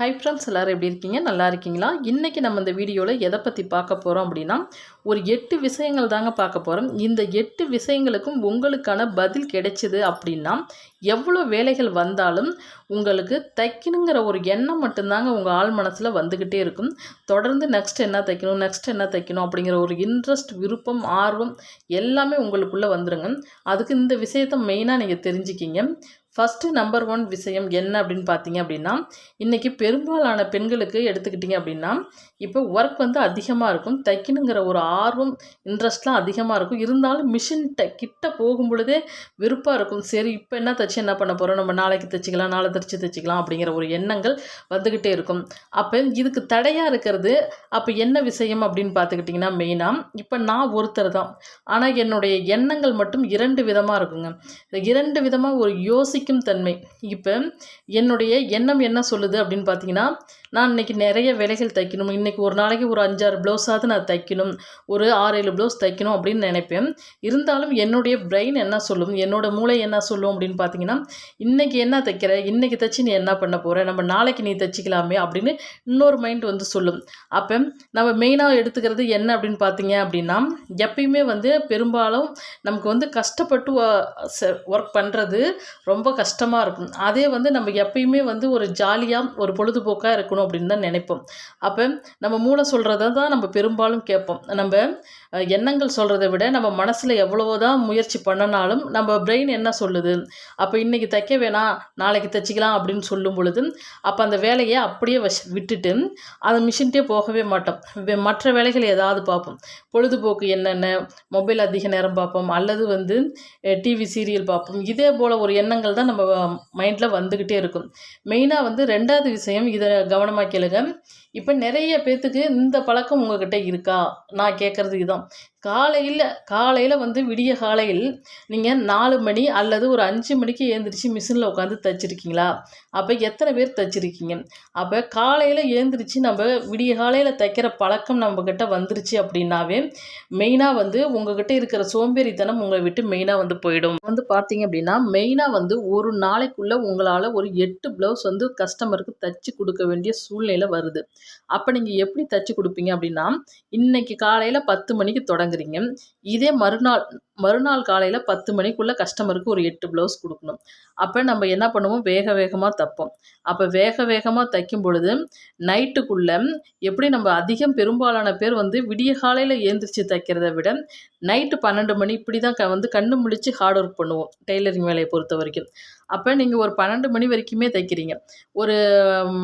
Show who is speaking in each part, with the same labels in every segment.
Speaker 1: hi friends எல்லோரும் எப்படி இருக்கீங்க நல்லா இருக்கீங்களா இன்றைக்கி நம்ம இந்த வீடியோவில் எதை பற்றி பார்க்க போகிறோம் அப்படின்னா ஒரு எட்டு விஷயங்கள் தாங்க பார்க்க போகிறோம் இந்த எட்டு விஷயங்களுக்கும் உங்களுக்கான பதில் கிடைச்சிது அப்படின்னா எவ்வளோ வேலைகள் வந்தாலும் உங்களுக்கு தைக்கணுங்கிற ஒரு எண்ணம் மட்டும்தாங்க உங்கள் ஆள் மனசில் வந்துக்கிட்டே இருக்கும் தொடர்ந்து நெக்ஸ்ட் என்ன தைக்கணும் நெக்ஸ்ட் என்ன தைக்கணும் அப்படிங்கிற ஒரு இன்ட்ரெஸ்ட் விருப்பம் ஆர்வம் எல்லாமே உங்களுக்குள்ளே வந்துடுங்க அதுக்கு இந்த விஷயத்த மெயினாக நீங்கள் தெரிஞ்சுக்கிங்க ஃபஸ்ட்டு நம்பர் ஒன் விஷயம் என்ன அப்படின்னு பார்த்தீங்க அப்படின்னா இன்றைக்கி பெரும்பாலான பெண்களுக்கு எடுத்துக்கிட்டிங்க அப்படின்னா இப்போ ஒர்க் வந்து அதிகமாக இருக்கும் தைக்கணுங்கிற ஒரு ஆர்வம் இன்ட்ரெஸ்ட்லாம் அதிகமாக இருக்கும் இருந்தாலும் மிஷின் ட கிட்ட போகும் பொழுதே விருப்பாக இருக்கும் சரி இப்போ என்ன தைச்சி என்ன பண்ண போகிறோம் நம்ம நாளைக்கு தைச்சிக்கலாம் நாளை தைச்சி தைச்சிக்கலாம் அப்படிங்கிற ஒரு எண்ணங்கள் வந்துக்கிட்டே இருக்கும் அப்போ இதுக்கு தடையாக இருக்கிறது அப்போ என்ன விஷயம் அப்படின்னு பார்த்துக்கிட்டிங்கன்னா மெயினாக இப்போ நான் ஒருத்தர் தான் ஆனால் என்னுடைய எண்ணங்கள் மட்டும் இரண்டு விதமாக இருக்குங்க இரண்டு விதமாக ஒரு யோசிக்க சிந்திக்கும் தன்மை இப்போ என்னுடைய எண்ணம் என்ன சொல்லுது அப்படின்னு பார்த்தீங்கன்னா நான் இன்றைக்கி நிறைய வேலைகள் தைக்கணும் இன்றைக்கி ஒரு நாளைக்கு ஒரு அஞ்சாறு ப்ளவுஸாவது நான் தைக்கணும் ஒரு ஆறு ஏழு ப்ளவுஸ் தைக்கணும் அப்படின்னு நினைப்பேன் இருந்தாலும் என்னுடைய பிரெயின் என்ன சொல்லும் என்னோடய மூளை என்ன சொல்லும் அப்படின்னு பார்த்தீங்கன்னா இன்றைக்கி என்ன தைக்கிற இன்றைக்கி தைச்சி நீ என்ன பண்ண போகிற நம்ம நாளைக்கு நீ தைச்சிக்கலாமே அப்படின்னு இன்னொரு மைண்ட் வந்து சொல்லும் அப்போ நம்ம மெயினாக எடுத்துக்கிறது என்ன அப்படின்னு பார்த்தீங்க அப்படின்னா எப்பயுமே வந்து பெரும்பாலும் நமக்கு வந்து கஷ்டப்பட்டு ஒர்க் பண்ணுறது ரொம்ப கஷ்டமாக இருக்கும் அதே வந்து நம்ம எப்பயுமே வந்து ஒரு ஜாலியாக ஒரு பொழுதுபோக்காக இருக்கணும் அப்படின்னு தான் நினைப்போம் அப்போ நம்ம மூளை சொல்கிறத தான் நம்ம பெரும்பாலும் கேட்போம் நம்ம எண்ணங்கள் சொல்கிறத விட நம்ம மனசில் எவ்வளவோ தான் முயற்சி பண்ணனாலும் நம்ம பிரெயின் என்ன சொல்லுது அப்போ இன்றைக்கி தைக்க வேணாம் நாளைக்கு தைச்சிக்கலாம் அப்படின்னு சொல்லும் பொழுது அப்போ அந்த வேலையை அப்படியே வஷ் விட்டுட்டு அந்த மிஷின்ட்டே போகவே மாட்டோம் மற்ற வேலைகள் ஏதாவது பார்ப்போம் பொழுதுபோக்கு என்னென்ன மொபைல் அதிக நேரம் பார்ப்போம் அல்லது வந்து டிவி சீரியல் பார்ப்போம் இதே போல் ஒரு எண்ணங்கள் தான் நம்ம மைண்டில் வந்துக்கிட்டே இருக்கும் மெயினாக வந்து ரெண்டாவது விஷயம் இதை கவனம் கவனமாக கேளுங்க இப்போ நிறைய பேர்த்துக்கு இந்த பழக்கம் உங்ககிட்ட இருக்கா நான் கேட்குறது இதுதான் காலையில் காலையில் வந்து விடிய காலையில் நீங்கள் நாலு மணி அல்லது ஒரு அஞ்சு மணிக்கு ஏந்திரிச்சு மிஷினில் உட்காந்து தைச்சிருக்கீங்களா அப்போ எத்தனை பேர் தைச்சிருக்கீங்க அப்போ காலையில் ஏந்திரிச்சு நம்ம விடிய காலையில் தைக்கிற பழக்கம் நம்மக்கிட்ட வந்துருச்சு அப்படின்னாவே மெயினாக வந்து உங்ககிட்ட இருக்கிற சோம்பேறித்தனம் உங்களை விட்டு மெயினாக வந்து போயிடும் வந்து பார்த்தீங்க அப்படின்னா மெயினாக வந்து ஒரு நாளைக்குள்ளே உங்களால் ஒரு எட்டு ப்ளவுஸ் வந்து கஸ்டமருக்கு தைச்சி கொடுக்க வேண்டிய சூழ்நிலை வருது அப்போ நீங்கள் எப்படி தைச்சி கொடுப்பீங்க அப்படின்னா இன்றைக்கி காலையில் பத்து மணிக்கு தொடங்குறீங்க இதே மறுநாள் மறுநாள் காலையில் பத்து மணிக்குள்ளே கஸ்டமருக்கு ஒரு எட்டு ப்ளவுஸ் கொடுக்கணும் அப்போ நம்ம என்ன பண்ணுவோம் வேக வேகமாக தைப்போம் அப்போ வேக வேகமாக தைக்கும் பொழுது நைட்டுக்குள்ளே எப்படி நம்ம அதிகம் பெரும்பாலான பேர் வந்து விடிய காலையில் ஏந்திரிச்சு தைக்கிறத விட நைட்டு பன்னெண்டு மணி இப்படி தான் க வந்து கண்ணு முழிச்சு ஹார்ட் ஒர்க் பண்ணுவோம் டெய்லரிங் வேலையை பொறுத்த வரைக்கும் அப்போ நீங்கள் ஒரு பன்னெண்டு மணி வரைக்குமே தைக்கிறீங்க ஒரு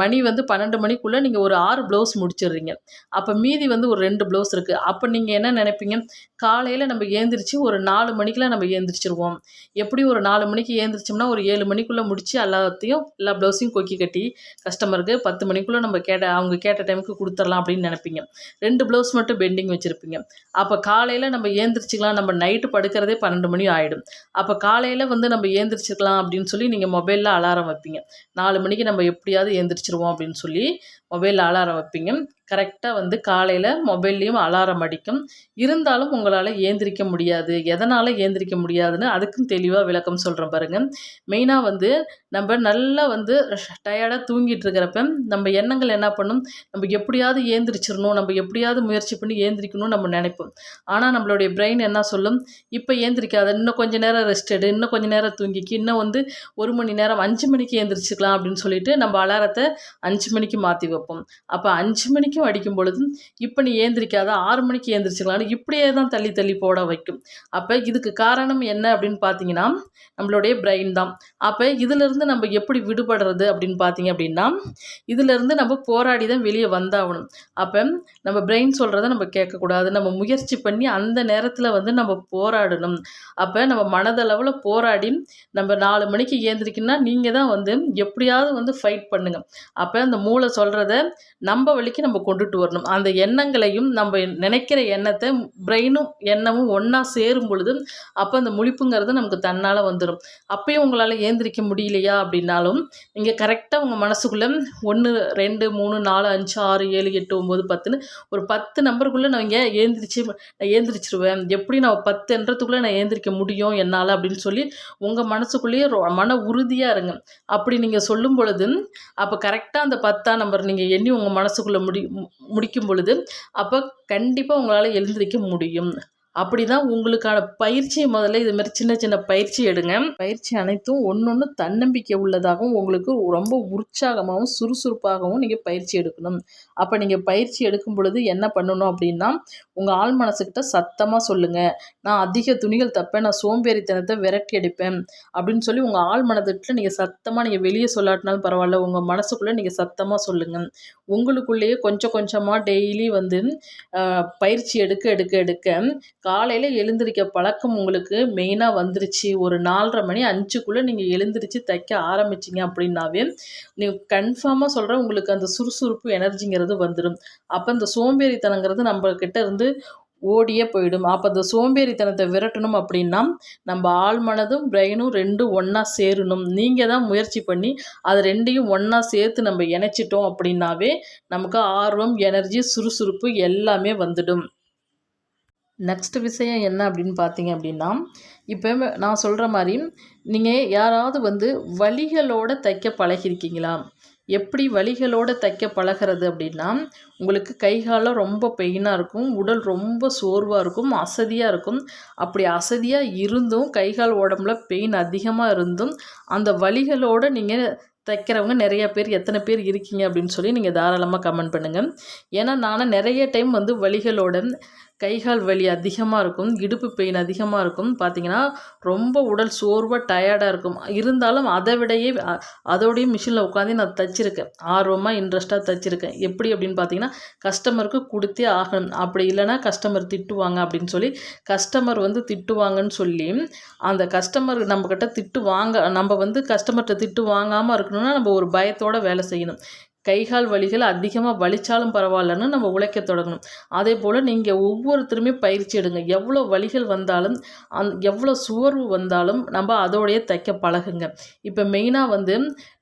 Speaker 1: மணி வந்து பன்னெண்டு மணிக்குள்ளே நீங்கள் ஒரு ஆறு ப்ளவுஸ் முடிச்சிடுறீங்க அப்போ மீதி வந்து ஒரு ரெண்டு ப்ளவுஸ் இருக்குது அப்போ நீங்கள் என்ன நினைப்பீங்க காலையில் நம்ம ஏந்திரிச்சு ஒரு நாலு மணிக்கெலாம் நம்ம ஏந்திரிச்சிருவோம் எப்படி ஒரு நாலு மணிக்கு ஏந்திரிச்சோம்னா ஒரு ஏழு மணிக்குள்ளே முடித்து எல்லாத்தையும் எல்லா ப்ளவுஸையும் கொக்கி கட்டி கஸ்டமருக்கு பத்து மணிக்குள்ளே நம்ம கேட்ட அவங்க கேட்ட டைமுக்கு கொடுத்துடலாம் அப்படின்னு நினைப்பீங்க ரெண்டு ப்ளவுஸ் மட்டும் பெண்டிங் வச்சுருப்பீங்க அப்போ காலையில் நம்ம ஏந்திரிச்சிக்கலாம் நம்ம நைட்டு படுக்கிறதே பன்னெண்டு மணி ஆகிடும் அப்போ காலையில் வந்து நம்ம ஏந்திரிச்சிக்கலாம் அப்படின்னு சொல்லி நீங்கள் மொபைலில் அலாரம் வைப்பீங்க நாலு மணிக்கு நம்ம எப்படியாவது ஏந்திரிச்சிருவோம் அப்படின்னு சொல்லி மொபைலில் அலாரம் வைப்பீங்க கரெக்டாக வந்து காலையில் மொபைல்லையும் அலாரம் அடிக்கும் இருந்தாலும் உங்களால் ஏந்திரிக்க முடியாது எதனால் ஏந்திரிக்க முடியாதுன்னு அதுக்கும் தெளிவாக விளக்கம் சொல்கிறேன் பாருங்கள் மெயினாக வந்து நம்ம நல்லா வந்து டயர்டாக தூங்கிட்டு இருக்கிறப்ப நம்ம எண்ணங்கள் என்ன பண்ணும் நம்ம எப்படியாவது ஏந்திரிச்சிடணும் நம்ம எப்படியாவது முயற்சி பண்ணி ஏந்திரிக்கணும்னு நம்ம நினைப்போம் ஆனால் நம்மளுடைய பிரெயின் என்ன சொல்லும் இப்போ ஏந்திரிக்காத இன்னும் கொஞ்சம் நேரம் ரெஸ்ட் எடு இன்னும் கொஞ்சம் நேரம் தூங்கிக்கு இன்னும் வந்து ஒரு மணி நேரம் அஞ்சு மணிக்கு ஏந்திரிச்சிக்கலாம் அப்படின்னு சொல்லிட்டு நம்ம அலாரத்தை அஞ்சு மணிக்கு மாற்றி வைப்போம் அப்போ அஞ்சு மணிக்கு மணிக்கும் அடிக்கும் பொழுதும் இப்போ நீ ஏந்திரிக்காத ஆறு மணிக்கு ஏந்திரிச்சிக்கலாம்னு இப்படியே தான் தள்ளி தள்ளி போட வைக்கும் அப்போ இதுக்கு காரணம் என்ன அப்படின்னு பார்த்தீங்கன்னா நம்மளுடைய பிரெயின் தான் அப்போ இதிலிருந்து நம்ம எப்படி விடுபடுறது அப்படின்னு பார்த்தீங்க அப்படின்னா இதிலிருந்து நம்ம போராடி தான் வெளியே வந்தாகணும் அப்போ நம்ம பிரெயின் சொல்கிறத நம்ம கேட்கக்கூடாது நம்ம முயற்சி பண்ணி அந்த நேரத்தில் வந்து நம்ம போராடணும் அப்போ நம்ம மனதளவில் போராடி நம்ம நாலு மணிக்கு ஏந்திரிக்கணும்னா நீங்கள் தான் வந்து எப்படியாவது வந்து ஃபைட் பண்ணுங்கள் அப்போ அந்த மூளை சொல்கிறத நம்ம வழிக்கு நம்ம கொண்டுட்டு வரணும் அந்த எண்ணங்களையும் நம்ம நினைக்கிற எண்ணத்தை பிரெயினும் எண்ணமும் ஒன்றா சேரும் பொழுது அப்போ அந்த முழிப்புங்கிறது நமக்கு தன்னால் வந்துடும் அப்பயும் உங்களால் ஏந்திரிக்க முடியலையா அப்படின்னாலும் நீங்கள் கரெக்டாக உங்கள் மனசுக்குள்ளே ஒன்று ரெண்டு மூணு நாலு அஞ்சு ஆறு ஏழு எட்டு ஒம்பது பத்துன்னு ஒரு பத்து நம்பருக்குள்ளே நீங்கள் ஏந்திரிச்சு நான் ஏந்திரிச்சிருவேன் எப்படி நான் பத்து என்றதுக்குள்ளே நான் ஏந்திரிக்க முடியும் என்னால் அப்படின்னு சொல்லி உங்கள் மனசுக்குள்ளேயே மன உறுதியாக இருங்க அப்படி நீங்கள் சொல்லும் பொழுது அப்போ கரெக்டாக அந்த பத்தாம் நம்பர் நீங்கள் எண்ணி உங்கள் மனசுக்குள்ளே முடி முடிக்கும் பொழுது அப்போ கண்டிப்பாக உங்களால் எழுந்திருக்க முடியும் தான் உங்களுக்கான பயிற்சியை முதல்ல இது மாதிரி சின்ன சின்ன பயிற்சி எடுங்க பயிற்சி அனைத்தும் ஒன்று ஒன்று தன்னம்பிக்கை உள்ளதாகவும் உங்களுக்கு ரொம்ப உற்சாகமாகவும் சுறுசுறுப்பாகவும் நீங்கள் பயிற்சி எடுக்கணும் அப்போ நீங்கள் பயிற்சி எடுக்கும் பொழுது என்ன பண்ணணும் அப்படின்னா உங்கள் ஆள் மனசுக்கிட்ட சத்தமாக சொல்லுங்கள் நான் அதிக துணிகள் தப்பேன் நான் சோம்பேறித்தனத்தை விரட்டி எடுப்பேன் அப்படின்னு சொல்லி உங்கள் ஆள் மனதுக்கிட்ட நீங்கள் சத்தமாக நீங்கள் வெளியே சொல்லாட்டினாலும் பரவாயில்ல உங்கள் மனசுக்குள்ளே நீங்கள் சத்தமாக சொல்லுங்கள் உங்களுக்குள்ளேயே கொஞ்சம் கொஞ்சமாக டெய்லி வந்து பயிற்சி எடுக்க எடுக்க எடுக்க காலையில் எழுந்திரிக்க பழக்கம் உங்களுக்கு மெயினாக வந்துருச்சு ஒரு நாலரை மணி அஞ்சுக்குள்ளே நீங்கள் எழுந்திரிச்சு தைக்க ஆரம்பிச்சிங்க அப்படின்னாவே நீங்கள் கன்ஃபார்மாக சொல்கிற உங்களுக்கு அந்த சுறுசுறுப்பு எனர்ஜிங்கிறது வந்துடும் அப்போ அந்த சோம்பேறித்தனங்கிறது நம்மக்கிட்ட இருந்து ஓடியே போயிடும் அப்போ அந்த சோம்பேறித்தனத்தை விரட்டணும் அப்படின்னா நம்ம ஆள் மனதும் பிரெயினும் ரெண்டும் ஒன்றா சேரணும் நீங்கள் தான் முயற்சி பண்ணி அதை ரெண்டையும் ஒன்றா சேர்த்து நம்ம இணைச்சிட்டோம் அப்படின்னாவே நமக்கு ஆர்வம் எனர்ஜி சுறுசுறுப்பு எல்லாமே வந்துடும் நெக்ஸ்ட் விஷயம் என்ன அப்படின்னு பார்த்தீங்க அப்படின்னா இப்போ நான் சொல்கிற மாதிரி நீங்கள் யாராவது வந்து வழிகளோடு தைக்க பழகிருக்கீங்களா எப்படி வழிகளோடு தைக்க பழகிறது அப்படின்னா உங்களுக்கு கை ரொம்ப பெயினாக இருக்கும் உடல் ரொம்ப சோர்வாக இருக்கும் அசதியாக இருக்கும் அப்படி அசதியாக இருந்தும் கை கால் உடம்புல பெயின் அதிகமாக இருந்தும் அந்த வழிகளோடு நீங்கள் தைக்கிறவங்க நிறையா பேர் எத்தனை பேர் இருக்கீங்க அப்படின்னு சொல்லி நீங்கள் தாராளமாக கமெண்ட் பண்ணுங்கள் ஏன்னா நானும் நிறைய டைம் வந்து வழிகளோட கைகால் வலி அதிகமாக இருக்கும் இடுப்பு பெயின் அதிகமாக இருக்கும் பார்த்தீங்கன்னா ரொம்ப உடல் சோர்வாக டயர்டாக இருக்கும் இருந்தாலும் அதை விடையே அதோடைய மிஷினில் உட்காந்து நான் தைச்சிருக்கேன் ஆர்வமாக இன்ட்ரெஸ்ட்டாக தைச்சிருக்கேன் எப்படி அப்படின்னு பார்த்தீங்கன்னா கஸ்டமருக்கு கொடுத்தே ஆகணும் அப்படி இல்லைனா கஸ்டமர் திட்டுவாங்க அப்படின்னு சொல்லி கஸ்டமர் வந்து திட்டுவாங்கன்னு சொல்லி அந்த கஸ்டமர் நம்மக்கிட்ட திட்டு வாங்க நம்ம வந்து கஸ்டமர்கிட்ட திட்டு வாங்காமல் இருக்கணும்னா நம்ம ஒரு பயத்தோடு வேலை செய்யணும் கைகால் வலிகள் அதிகமாக வலிச்சாலும் பரவாயில்லன்னு நம்ம உழைக்க தொடங்கணும் அதே போல் நீங்கள் ஒவ்வொருத்தருமே பயிற்சி எடுங்க எவ்வளோ வலிகள் வந்தாலும் அந் எவ்வளோ சுவர்வு வந்தாலும் நம்ம அதோடைய தைக்க பழகுங்க இப்போ மெயினாக வந்து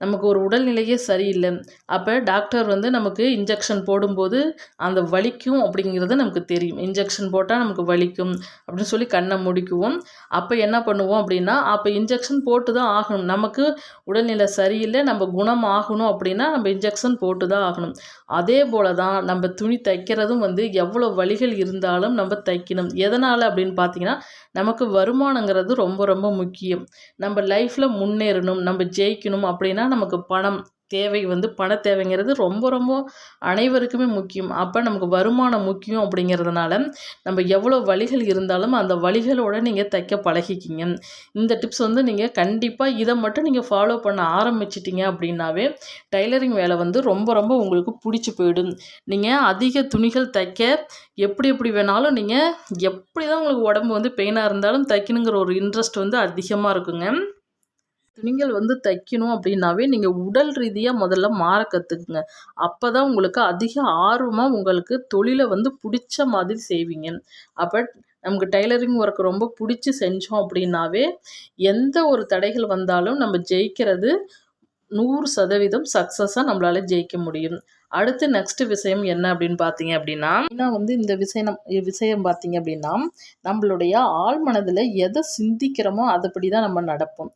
Speaker 1: நமக்கு ஒரு உடல்நிலையே சரியில்லை அப்போ டாக்டர் வந்து நமக்கு இன்ஜெக்ஷன் போடும்போது அந்த வலிக்கும் அப்படிங்கிறது நமக்கு தெரியும் இன்ஜெக்ஷன் போட்டால் நமக்கு வலிக்கும் அப்படின்னு சொல்லி கண்ணை முடிக்குவோம் அப்போ என்ன பண்ணுவோம் அப்படின்னா அப்போ இன்ஜெக்ஷன் போட்டு தான் ஆகணும் நமக்கு உடல்நிலை சரியில்லை நம்ம குணம் ஆகணும் அப்படின்னா நம்ம இன்ஜெக்ஷன் பர்சன்ட் போட்டு தான் ஆகணும் அதே போல் தான் நம்ம துணி தைக்கிறதும் வந்து எவ்வளோ வழிகள் இருந்தாலும் நம்ம தைக்கணும் எதனால் அப்படின்னு பார்த்தீங்கன்னா நமக்கு வருமானங்கிறது ரொம்ப ரொம்ப முக்கியம் நம்ம லைஃப்பில் முன்னேறணும் நம்ம ஜெயிக்கணும் அப்படின்னா நமக்கு பணம் தேவை வந்து பண தேவைங்கிறது ரொம்ப ரொம்ப அனைவருக்குமே முக்கியம் அப்போ நமக்கு வருமானம் முக்கியம் அப்படிங்கிறதுனால நம்ம எவ்வளோ வழிகள் இருந்தாலும் அந்த வழிகளோடு நீங்கள் தைக்க பழகிக்கிங்க இந்த டிப்ஸ் வந்து நீங்கள் கண்டிப்பாக இதை மட்டும் நீங்கள் ஃபாலோ பண்ண ஆரம்பிச்சிட்டிங்க அப்படின்னாவே டைலரிங் வேலை வந்து ரொம்ப ரொம்ப உங்களுக்கு பிடிச்சி போயிடும் நீங்கள் அதிக துணிகள் தைக்க எப்படி எப்படி வேணாலும் நீங்கள் எப்படி தான் உங்களுக்கு உடம்பு வந்து பெயினாக இருந்தாலும் தைக்கணுங்கிற ஒரு இன்ட்ரெஸ்ட் வந்து அதிகமாக இருக்குங்க துணிகள் வந்து தைக்கணும் அப்படின்னாவே நீங்கள் உடல் ரீதியாக முதல்ல மாற கற்றுக்குங்க அப்போ தான் உங்களுக்கு அதிக ஆர்வமாக உங்களுக்கு தொழிலை வந்து பிடிச்ச மாதிரி செய்வீங்க அப்போ நமக்கு டைலரிங் ஒர்க் ரொம்ப பிடிச்சி செஞ்சோம் அப்படின்னாவே எந்த ஒரு தடைகள் வந்தாலும் நம்ம ஜெயிக்கிறது நூறு சதவீதம் சக்ஸஸாக நம்மளால் ஜெயிக்க முடியும் அடுத்து நெக்ஸ்ட் விஷயம் என்ன அப்படின்னு பார்த்தீங்க அப்படின்னா நான் வந்து இந்த விஷயம் விஷயம் பார்த்தீங்க அப்படின்னா நம்மளுடைய ஆழ்மனதில் எதை சிந்திக்கிறோமோ அதுபடி தான் நம்ம நடப்போம்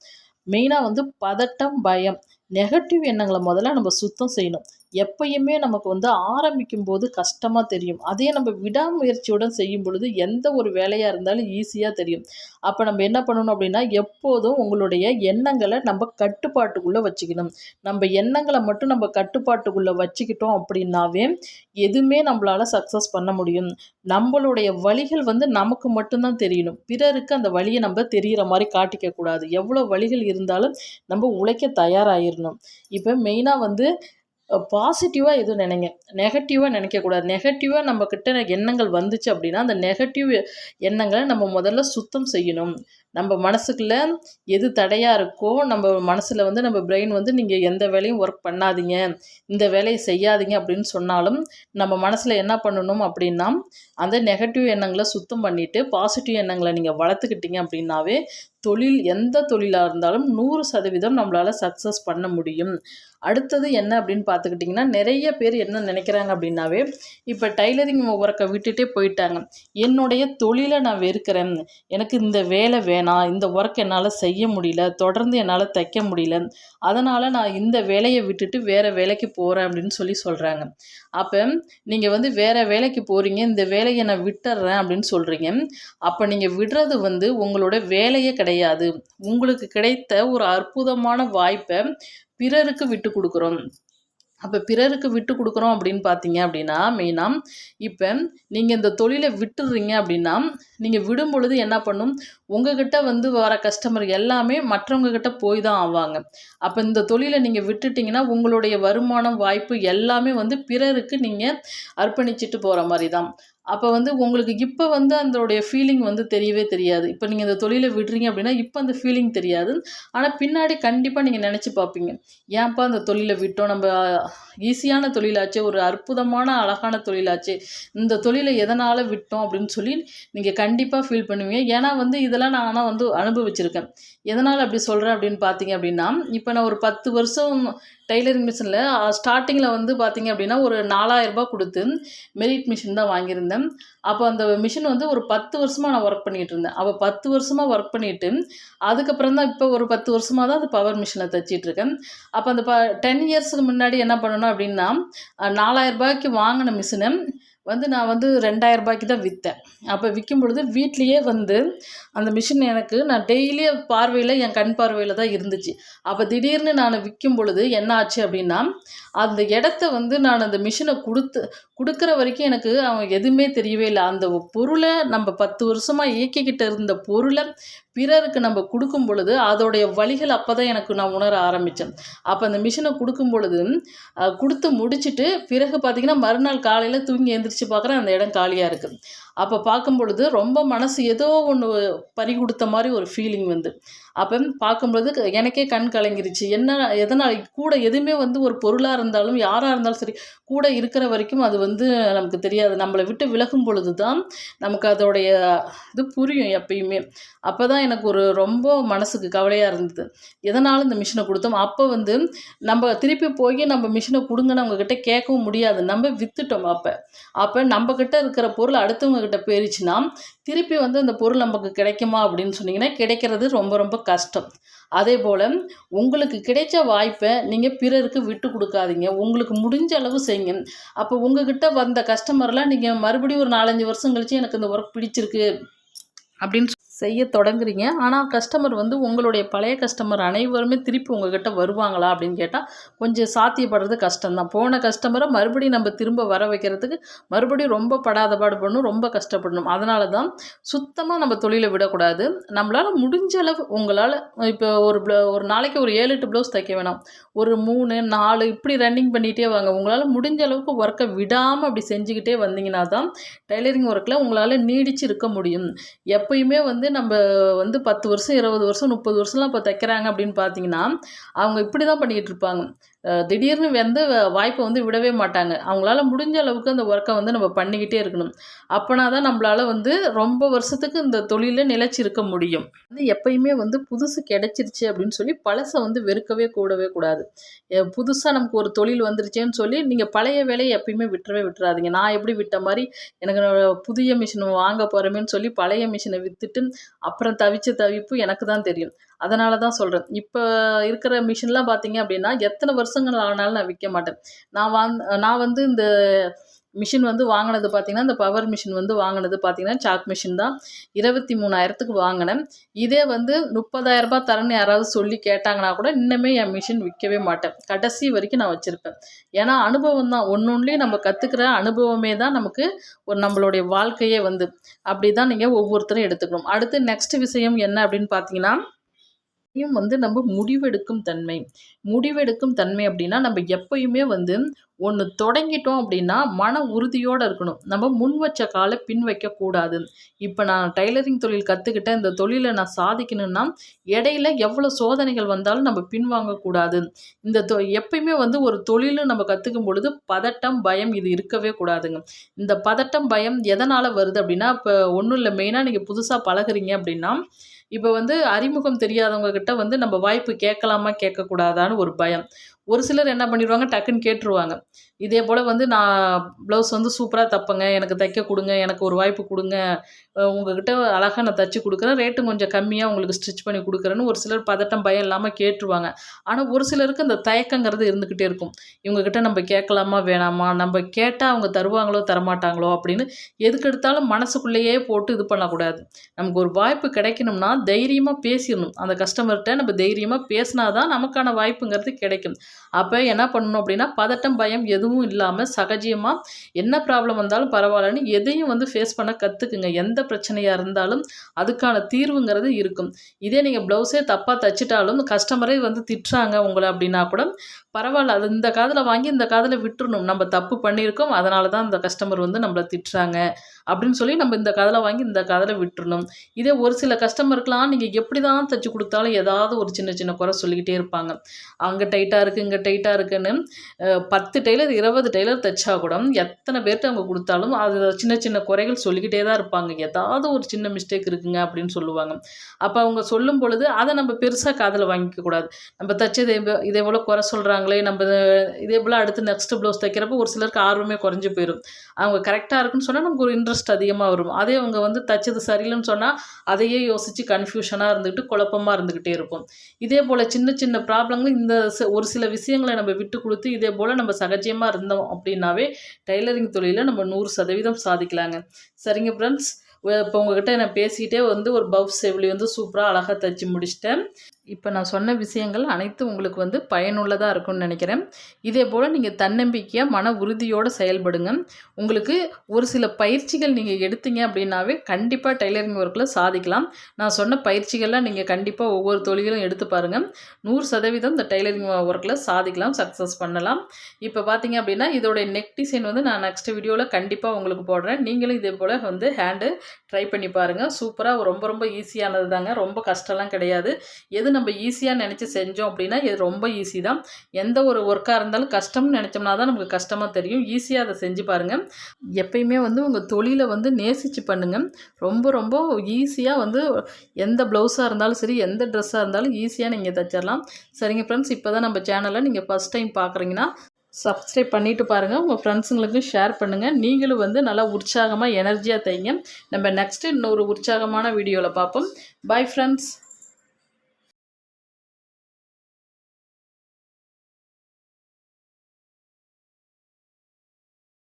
Speaker 1: மெயினாக வந்து பதட்டம் பயம் நெகட்டிவ் எண்ணங்களை முதல்ல நம்ம சுத்தம் செய்யணும் எப்பயுமே நமக்கு வந்து ஆரம்பிக்கும் போது கஷ்டமாக தெரியும் அதே நம்ம விடாமுயற்சியுடன் செய்யும் பொழுது எந்த ஒரு வேலையாக இருந்தாலும் ஈஸியாக தெரியும் அப்போ நம்ம என்ன பண்ணணும் அப்படின்னா எப்போதும் உங்களுடைய எண்ணங்களை நம்ம கட்டுப்பாட்டுக்குள்ளே வச்சுக்கணும் நம்ம எண்ணங்களை மட்டும் நம்ம கட்டுப்பாட்டுக்குள்ளே வச்சுக்கிட்டோம் அப்படின்னாவே எதுவுமே நம்மளால் சக்ஸஸ் பண்ண முடியும் நம்மளுடைய வழிகள் வந்து நமக்கு மட்டும்தான் தெரியணும் பிறருக்கு அந்த வழியை நம்ம தெரிகிற மாதிரி காட்டிக்க கூடாது எவ்வளோ வழிகள் இருந்தாலும் நம்ம உழைக்க தயாராகிடணும் இப்போ மெயினாக வந்து பாசிட்டிவாக எதுவும் நினைங்க நெகட்டிவாக நினைக்கக்கூடாது நெகட்டிவாக நம்மக்கிட்ட எண்ணங்கள் வந்துச்சு அப்படின்னா அந்த நெகட்டிவ் எண்ணங்களை நம்ம முதல்ல சுத்தம் செய்யணும் நம்ம மனசுக்குள்ள எது தடையாக இருக்கோ நம்ம மனசில் வந்து நம்ம பிரெயின் வந்து நீங்கள் எந்த வேலையும் ஒர்க் பண்ணாதீங்க இந்த வேலையை செய்யாதீங்க அப்படின்னு சொன்னாலும் நம்ம மனசில் என்ன பண்ணணும் அப்படின்னா அந்த நெகட்டிவ் எண்ணங்களை சுத்தம் பண்ணிவிட்டு பாசிட்டிவ் எண்ணங்களை நீங்கள் வளர்த்துக்கிட்டீங்க அப்படின்னாவே தொழில் எந்த தொழிலாக இருந்தாலும் நூறு சதவீதம் நம்மளால் சக்ஸஸ் பண்ண முடியும் அடுத்தது என்ன அப்படின்னு பார்த்துக்கிட்டிங்கன்னா நிறைய பேர் என்ன நினைக்கிறாங்க அப்படின்னாவே இப்போ டைலரிங் ஒர்க்கை விட்டுட்டே போயிட்டாங்க என்னுடைய தொழிலை நான் வெறுக்கிறேன் எனக்கு இந்த வேலை வேணும் நான் இந்த ஒர்க் என்னால் செய்ய முடியல தொடர்ந்து என்னால் தைக்க முடியல அதனால் நான் இந்த வேலையை விட்டுட்டு வேறு வேலைக்கு போகிறேன் அப்படின்னு சொல்லி சொல்கிறாங்க அப்போ நீங்கள் வந்து வேறு வேலைக்கு போகிறீங்க இந்த வேலையை நான் விட்டுறேன் அப்படின்னு சொல்கிறீங்க அப்போ நீங்கள் விடுறது வந்து உங்களோட வேலையே கிடையாது உங்களுக்கு கிடைத்த ஒரு அற்புதமான வாய்ப்பை பிறருக்கு விட்டு கொடுக்குறோம் அப்போ பிறருக்கு விட்டு கொடுக்குறோம் அப்படின்னு பார்த்தீங்க அப்படின்னா மெயினாக இப்போ நீங்கள் இந்த தொழிலை விட்டுடுறீங்க அப்படின்னா நீங்கள் விடும் பொழுது என்ன பண்ணும் உங்ககிட்ட வந்து வர கஸ்டமர் எல்லாமே கிட்டே போய் தான் ஆவாங்க அப்போ இந்த தொழிலை நீங்கள் விட்டுட்டிங்கன்னா உங்களுடைய வருமானம் வாய்ப்பு எல்லாமே வந்து பிறருக்கு நீங்கள் அர்ப்பணிச்சிட்டு போகிற மாதிரி தான் அப்போ வந்து உங்களுக்கு இப்போ வந்து அதோடைய ஃபீலிங் வந்து தெரியவே தெரியாது இப்போ நீங்கள் இந்த தொழிலை விடுறீங்க அப்படின்னா இப்போ அந்த ஃபீலிங் தெரியாது ஆனால் பின்னாடி கண்டிப்பாக நீங்கள் நினச்சி பார்ப்பீங்க ஏன்ப்பா அந்த தொழிலை விட்டோம் நம்ம ஈஸியான தொழிலாச்சு ஒரு அற்புதமான அழகான தொழிலாச்சு இந்த தொழிலை எதனால் விட்டோம் அப்படின்னு சொல்லி நீங்கள் கண்டிப்பாக ஃபீல் பண்ணுவீங்க ஏன்னா வந்து இதெல்லாம் நான் ஆனால் வந்து அனுபவிச்சிருக்கேன் எதனால் அப்படி சொல்கிறேன் அப்படின்னு பார்த்தீங்க அப்படின்னா இப்போ நான் ஒரு பத்து வருஷம் டெய்லரிங் மிஷினில் ஸ்டார்டிங்கில் வந்து பார்த்திங்க அப்படின்னா ஒரு நாலாயிரரூபா கொடுத்து மெரிட் மிஷின் தான் வாங்கியிருந்தேன் அப்போ அந்த மிஷின் வந்து ஒரு பத்து வருஷமாக நான் ஒர்க் பண்ணிகிட்டு இருந்தேன் அப்போ பத்து வருஷமாக ஒர்க் பண்ணிவிட்டு அதுக்கப்புறம் தான் இப்போ ஒரு பத்து வருஷமாக தான் அந்த பவர் மிஷினை தைச்சிட்ருக்கேன் அப்போ அந்த ப டென் இயர்ஸுக்கு முன்னாடி என்ன பண்ணணும் அப்படின்னா நாலாயிரரூபாய்க்கு வாங்கின மிஷினை வந்து நான் வந்து ரெண்டாயிரம் ரூபாய்க்கு தான் விற்றேன் அப்போ விற்கும் பொழுது வீட்லேயே வந்து அந்த மிஷின் எனக்கு நான் டெய்லியும் பார்வையில் என் கண் பார்வையில் தான் இருந்துச்சு அப்போ திடீர்னு நான் விற்கும் பொழுது என்ன ஆச்சு அப்படின்னா அந்த இடத்த வந்து நான் அந்த மிஷினை கொடுத்து கொடுக்குற வரைக்கும் எனக்கு அவன் எதுவுமே தெரியவே இல்லை அந்த பொருளை நம்ம பத்து வருஷமாக இயக்கிக்கிட்டு இருந்த பொருளை பிறருக்கு நம்ம கொடுக்கும் பொழுது அதோடைய வழிகள் அப்போ தான் எனக்கு நான் உணர ஆரம்பித்தேன் அப்போ அந்த மிஷினை கொடுக்கும் பொழுது கொடுத்து முடிச்சுட்டு பிறகு பார்த்திங்கன்னா மறுநாள் காலையில் தூங்கி எழுந்திரிச்சு பார்க்குறேன் அந்த இடம் காலியாக இருக்குது அப்போ பார்க்கும் பொழுது ரொம்ப மனசு ஏதோ ஒன்று பறி கொடுத்த மாதிரி ஒரு ஃபீலிங் வந்து அப்போ பார்க்கும்பொழுது எனக்கே கண் கலங்கிருச்சு என்ன எதனால் கூட எதுவுமே வந்து ஒரு பொருளாக இருந்தாலும் யாராக இருந்தாலும் சரி கூட இருக்கிற வரைக்கும் அது வந்து நமக்கு தெரியாது நம்மளை விட்டு விலகும் பொழுது தான் நமக்கு அதோடைய இது புரியும் எப்பயுமே அப்போ தான் எனக்கு ஒரு ரொம்ப மனசுக்கு கவலையாக இருந்தது எதனால் இந்த மிஷினை கொடுத்தோம் அப்போ வந்து நம்ம திருப்பி போய் நம்ம மிஷினை கொடுங்கன்னு அவங்கக்கிட்ட கேட்கவும் முடியாது நம்ம விற்றுட்டோம் அப்போ அப்போ நம்மக்கிட்ட இருக்கிற பொருள் அடுத்தவங்க மற்றவங்கக்கிட்ட போயிடுச்சுன்னா திருப்பி வந்து அந்த பொருள் நமக்கு கிடைக்குமா அப்படின்னு சொன்னீங்கன்னா கிடைக்கிறது ரொம்ப ரொம்ப கஷ்டம் அதே போல் உங்களுக்கு கிடைச்ச வாய்ப்பை நீங்கள் பிறருக்கு விட்டு கொடுக்காதீங்க உங்களுக்கு முடிஞ்ச அளவு செய்யுங்க அப்போ உங்ககிட்ட வந்த கஸ்டமர்லாம் நீங்கள் மறுபடியும் ஒரு நாலஞ்சு வருஷம் கழிச்சு எனக்கு இந்த ஒர்க் பிடிச்சிருக்கு அப்படின்னு செய்ய தொடங்குறீங்க ஆனால் கஸ்டமர் வந்து உங்களுடைய பழைய கஸ்டமர் அனைவருமே திருப்பி உங்ககிட்ட வருவாங்களா அப்படின்னு கேட்டால் கொஞ்சம் சாத்தியப்படுறது கஷ்டம்தான் போன கஸ்டமரை மறுபடியும் நம்ம திரும்ப வர வைக்கிறதுக்கு மறுபடியும் ரொம்ப படாத பாடு பண்ணணும் ரொம்ப கஷ்டப்படணும் அதனால தான் சுத்தமாக நம்ம தொழிலை விடக்கூடாது நம்மளால் முடிஞ்ச அளவு உங்களால் இப்போ ஒரு ஒரு நாளைக்கு ஒரு ஏழு எட்டு ப்ளவுஸ் தைக்க வேணாம் ஒரு மூணு நாலு இப்படி ரன்னிங் பண்ணிகிட்டே வாங்க உங்களால் முடிஞ்ச அளவுக்கு ஒர்க்கை விடாமல் அப்படி செஞ்சுக்கிட்டே வந்தீங்கன்னா தான் டைலரிங் ஒர்க்கில் உங்களால் நீடிச்சு இருக்க முடியும் எப்பயுமே வந்து வந்து நம்ம வந்து பத்து வருஷம் இருபது வருஷம் முப்பது வருஷம்லாம் இப்போ தைக்கிறாங்க அப்படின்னு பார்த்தீங்கன்னா அவங்க இப்படி தான் பண்ணிக்கிட்டு இருப்பாங்க திடீர்னு வந்து வாய்ப்பை வந்து விடவே மாட்டாங்க அவங்களால முடிஞ்ச அளவுக்கு அந்த ஒர்க்கை வந்து நம்ம பண்ணிக்கிட்டே இருக்கணும் அப்போனா தான் நம்மளால் வந்து ரொம்ப வருஷத்துக்கு இந்த தொழிலில் நிலச்சிருக்க முடியும் வந்து எப்பயுமே வந்து புதுசு கிடைச்சிருச்சு அப்படின்னு சொல்லி பழசை வந்து வெறுக்கவே கூடவே கூடாது புதுசாக நமக்கு ஒரு தொழில் வந்துருச்சேன்னு சொல்லி நீங்கள் பழைய வேலையை எப்பயுமே விட்டுறவே விட்டுறாதீங்க நான் எப்படி விட்ட மாதிரி எனக்கு புதிய மிஷினை வாங்க போகிறோமேன்னு சொல்லி பழைய மிஷினை விற்றுட்டு அப்புறம் தவிச்ச தவிப்பு எனக்கு தான் தெரியும் அதனால தான் சொல்கிறேன் இப்போ இருக்கிற மிஷின்லாம் பார்த்தீங்க அப்படின்னா எத்தனை வருஷங்கள் ஆனாலும் நான் விற்க மாட்டேன் நான் வாங் நான் வந்து இந்த மிஷின் வந்து வாங்கினது பார்த்தீங்கன்னா இந்த பவர் மிஷின் வந்து வாங்கினது பார்த்தீங்கன்னா சாக் மிஷின் தான் இருபத்தி மூணாயிரத்துக்கு வாங்கினேன் இதே வந்து முப்பதாயிரரூபா தரேன்னு யாராவது சொல்லி கேட்டாங்கன்னா கூட இன்னுமே என் மிஷின் விற்கவே மாட்டேன் கடைசி வரைக்கும் நான் வச்சுருப்பேன் ஏன்னா அனுபவம் தான் ஒன்று ஒன்றுலேயும் நம்ம கற்றுக்கிற அனுபவமே தான் நமக்கு ஒரு நம்மளுடைய வாழ்க்கையே வந்து அப்படி தான் நீங்கள் ஒவ்வொருத்தரும் எடுத்துக்கணும் அடுத்து நெக்ஸ்ட் விஷயம் என்ன அப்படின்னு பார்த்தீங்கன்னா எல்லாத்தையும் வந்து நம்ம முடிவெடுக்கும் தன்மை முடிவெடுக்கும் தன்மை அப்படின்னா நம்ம எப்பயுமே வந்து ஒன்று தொடங்கிட்டோம் அப்படின்னா மன உறுதியோடு இருக்கணும் நம்ம முன் வச்ச காலை பின் வைக்கக்கூடாது இப்போ நான் டைலரிங் தொழில் கற்றுக்கிட்டேன் இந்த தொழிலை நான் சாதிக்கணும்னா இடையில எவ்வளோ சோதனைகள் வந்தாலும் நம்ம பின்வாங்கக்கூடாது இந்த தொ எப்பயுமே வந்து ஒரு தொழிலும் நம்ம கற்றுக்கும் பொழுது பதட்டம் பயம் இது இருக்கவே கூடாதுங்க இந்த பதட்டம் பயம் எதனால் வருது அப்படின்னா இப்போ ஒன்றும் இல்லை மெயினாக நீங்கள் புதுசாக பழகுறீங்க அப்படின்னா இப்போ வந்து அறிமுகம் தெரியாதவங்க கிட்ட வந்து நம்ம வாய்ப்பு கேட்கலாமா கேட்கக்கூடாதான்னு ஒரு பயம் ஒரு சிலர் என்ன பண்ணிடுவாங்க டக்குன்னு கேட்டுருவாங்க இதே போல் வந்து நான் ப்ளவுஸ் வந்து சூப்பராக தைப்பேங்க எனக்கு தைக்க கொடுங்க எனக்கு ஒரு வாய்ப்பு கொடுங்க உங்ககிட்ட அழகாக நான் தைச்சி கொடுக்குறேன் ரேட்டு கொஞ்சம் கம்மியாக உங்களுக்கு ஸ்டிச் பண்ணி கொடுக்குறேன்னு ஒரு சிலர் பதட்டம் பயம் இல்லாமல் கேட்டுருவாங்க ஆனால் ஒரு சிலருக்கு அந்த தயக்கங்கிறது இருந்துக்கிட்டே இருக்கும் இவங்கக்கிட்ட நம்ம கேட்கலாமா வேணாமா நம்ம கேட்டால் அவங்க தருவாங்களோ தரமாட்டாங்களோ அப்படின்னு எதுக்கு எடுத்தாலும் மனசுக்குள்ளேயே போட்டு இது பண்ணக்கூடாது நமக்கு ஒரு வாய்ப்பு கிடைக்கணும்னா தைரியமாக பேசிடணும் அந்த கஸ்டமர்கிட்ட நம்ம தைரியமாக பேசினா தான் நமக்கான வாய்ப்புங்கிறது கிடைக்கும் அப்போ என்ன பண்ணணும் அப்படின்னா பதட்டம் பயம் எது எதுவும் இல்லாமல் சகஜியமாக என்ன ப்ராப்ளம் வந்தாலும் பரவாயில்லன்னு எதையும் வந்து ஃபேஸ் பண்ண கற்றுக்குங்க எந்த பிரச்சனையாக இருந்தாலும் அதுக்கான தீர்வுங்கிறது இருக்கும் இதே நீங்கள் ப்ளவுஸே தப்பாக தைச்சிட்டாலும் கஸ்டமரே வந்து திட்டுறாங்க உங்களை அப்படின்னா கூட பரவாயில்ல அது இந்த காதில் வாங்கி இந்த காதில் விட்டுருணும் நம்ம தப்பு பண்ணியிருக்கோம் அதனால தான் இந்த கஸ்டமர் வந்து நம்மளை திட்டுறாங்க அப்படின்னு சொல்லி நம்ம இந்த காதில் வாங்கி இந்த காதில் விட்டுருணும் இதே ஒரு சில கஸ்டமருக்கெலாம் நீங்கள் எப்படி தான் தைச்சி கொடுத்தாலும் ஏதாவது ஒரு சின்ன சின்ன குறை சொல்லிக்கிட்டே இருப்பாங்க அங்கே டைட்டாக இருக்குது இங்கே டைட்டாக இருக்குன்னு பத்து டெய்லர் இருபது டெய்லர் தைச்சா கூட எத்தனை பேர்கிட்ட அவங்க கொடுத்தாலும் அது சின்ன சின்ன குறைகள் சொல்லிக்கிட்டே தான் இருப்பாங்க ஏதாவது ஒரு சின்ன மிஸ்டேக் இருக்குங்க அப்படின்னு சொல்லுவாங்க அப்போ அவங்க சொல்லும் பொழுது அதை நம்ம பெருசாக காதில் வாங்கிக்க கூடாது நம்ம தைச்சது இதே போல் குறை சொல்கிறாங்க தைக்கிறாங்களே நம்ம இதே போல் அடுத்து நெக்ஸ்ட்டு ப்ளவுஸ் தைக்கிறப்போ ஒரு சிலருக்கு ஆர்வமே குறைஞ்சி போயிடும் அவங்க கரெக்டாக இருக்குன்னு சொன்னால் நமக்கு ஒரு இன்ட்ரெஸ்ட் அதிகமாக வரும் அதே அவங்க வந்து தைச்சது சரியில்லைன்னு சொன்னால் அதையே யோசித்து கன்ஃபியூஷனாக இருந்துக்கிட்டு குழப்பமாக இருந்துக்கிட்டே இருக்கும் இதே போல் சின்ன சின்ன ப்ராப்ளங்கள் இந்த ஒரு சில விஷயங்களை நம்ம விட்டு கொடுத்து இதே போல் நம்ம சகஜமாக இருந்தோம் அப்படின்னாவே டைலரிங் தொழிலில் நம்ம நூறு சதவீதம் சாதிக்கலாங்க சரிங்க ஃப்ரெண்ட்ஸ் இப்போ உங்ககிட்ட நான் பேசிக்கிட்டே வந்து ஒரு பவுஸ் செவிலி வந்து சூப்பராக அழகாக தைச்சி முடிச்சிட்டேன் இப்போ நான் சொன்ன விஷயங்கள் அனைத்தும் உங்களுக்கு வந்து பயனுள்ளதாக இருக்கும்னு நினைக்கிறேன் இதே போல் நீங்கள் தன்னம்பிக்கையாக மன உறுதியோடு செயல்படுங்க உங்களுக்கு ஒரு சில பயிற்சிகள் நீங்கள் எடுத்தீங்க அப்படின்னாவே கண்டிப்பாக டெய்லரிங் ஒர்க்கில் சாதிக்கலாம் நான் சொன்ன பயிற்சிகள்லாம் நீங்கள் கண்டிப்பாக ஒவ்வொரு தொழிலும் எடுத்து பாருங்கள் நூறு சதவீதம் இந்த டைலரிங் ஒர்க்கில் சாதிக்கலாம் சக்ஸஸ் பண்ணலாம் இப்போ பார்த்தீங்க அப்படின்னா இதோடைய நெக் டிசைன் வந்து நான் நெக்ஸ்ட் வீடியோவில் கண்டிப்பாக உங்களுக்கு போடுறேன் நீங்களும் இதே போல் வந்து ஹேண்டு ட்ரை பண்ணி பாருங்கள் சூப்பராக ரொம்ப ரொம்ப ஈஸியானது தாங்க ரொம்ப கஷ்டம்லாம் கிடையாது எது நம்ம ஈஸியாக நினச்சி செஞ்சோம் அப்படின்னா இது ரொம்ப ஈஸி தான் எந்த ஒரு ஒர்க்காக இருந்தாலும் கஷ்டம்னு நினச்சோம்னா தான் நமக்கு கஷ்டமாக தெரியும் ஈஸியாக அதை செஞ்சு பாருங்கள் எப்பயுமே வந்து உங்கள் தொழிலை வந்து நேசித்து பண்ணுங்கள் ரொம்ப ரொம்ப ஈஸியாக வந்து எந்த ப்ளவுஸாக இருந்தாலும் சரி எந்த ட்ரெஸ்ஸாக இருந்தாலும் ஈஸியாக நீங்கள் தைச்சிடலாம் சரிங்க ஃப்ரெண்ட்ஸ் இப்போ தான் நம்ம சேனலை நீங்கள் ஃபஸ்ட் டைம் பார்க்குறீங்கன்னா சப்ஸ்கிரைப் பண்ணிவிட்டு பாருங்கள் உங்கள் ஃப்ரெண்ட்ஸுங்களுக்கு ஷேர் பண்ணுங்கள் நீங்களும் வந்து நல்லா உற்சாகமாக எனர்ஜியாக தைங்க நம்ம நெக்ஸ்ட்டு இன்னொரு உற்சாகமான வீடியோவில் பார்ப்போம் பாய் ஃப்ரெண்ட்ஸ்